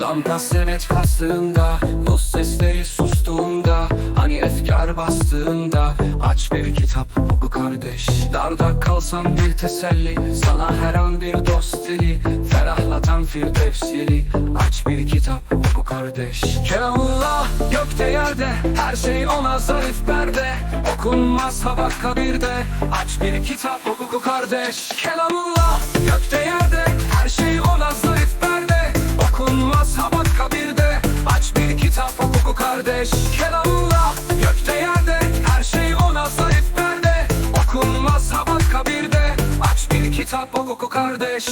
Damga senet kastığında Dost sesleri sustuğunda Hani efkar bastığında Aç bir kitap kardeş. Darda kalsam bir teselli? Sana her an bir dost dili Ferahlatan firdevs yeli Aç bir kitap oku kardeş. Kelamullah gökte yerde Her şey ona zarif perde. Okunmaz hava kabirde. Aç bir kitap oku kardeş. Kelamullah gökte yerde kitap oku kardeş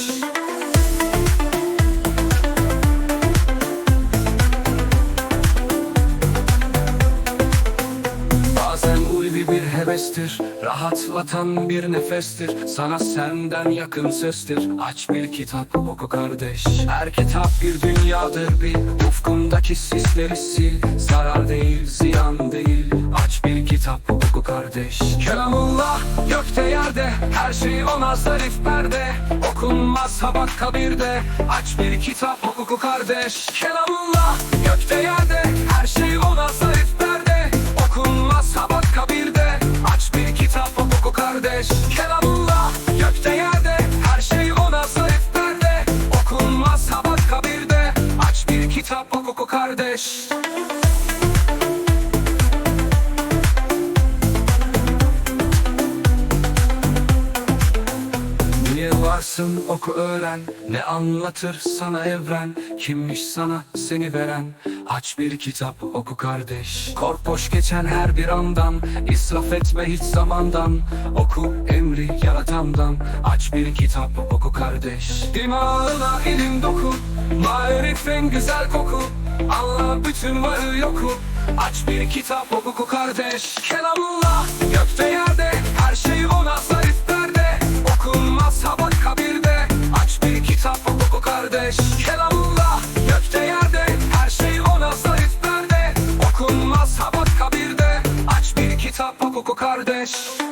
Bazen ulvi bir hevestir Rahatlatan bir nefestir. Sana senden yakın sestir. Aç bir kitap oku kardeş. Her kitap bir dünyadır bil. Ufkundaki sisleri sil. Zarar değil ziyan değil. Aç bir kitap oku kardeş. Kelamullah gökte yerde Her şey ona zarif perde. Okunmaz habat kabirde Aç bir kitap oku kardeş. Kelamullah gökte yerde Her şey ona zarif perde. Okunmaz habat kabirde Aç bir kitap oku kardeş. Kelamullah gökte yerde Her şey ona zarif perde. Okunmaz habat kabirde Aç bir kitap oku kardeş varsın oku öğren. Ne anlatır sana evren? Kimmiş sana seni veren? Aç bir kitap oku kardeş. Kork boş geçen her bir andan. İsraf etme hiç zamandan. Oku emri yaratandan. Aç bir kitap oku kardeş. Dimağına ilim doku. Marifin güzel koku. Allah bütün varı yoku. Aç bir kitap oku kardeş. Kelamullah ここからです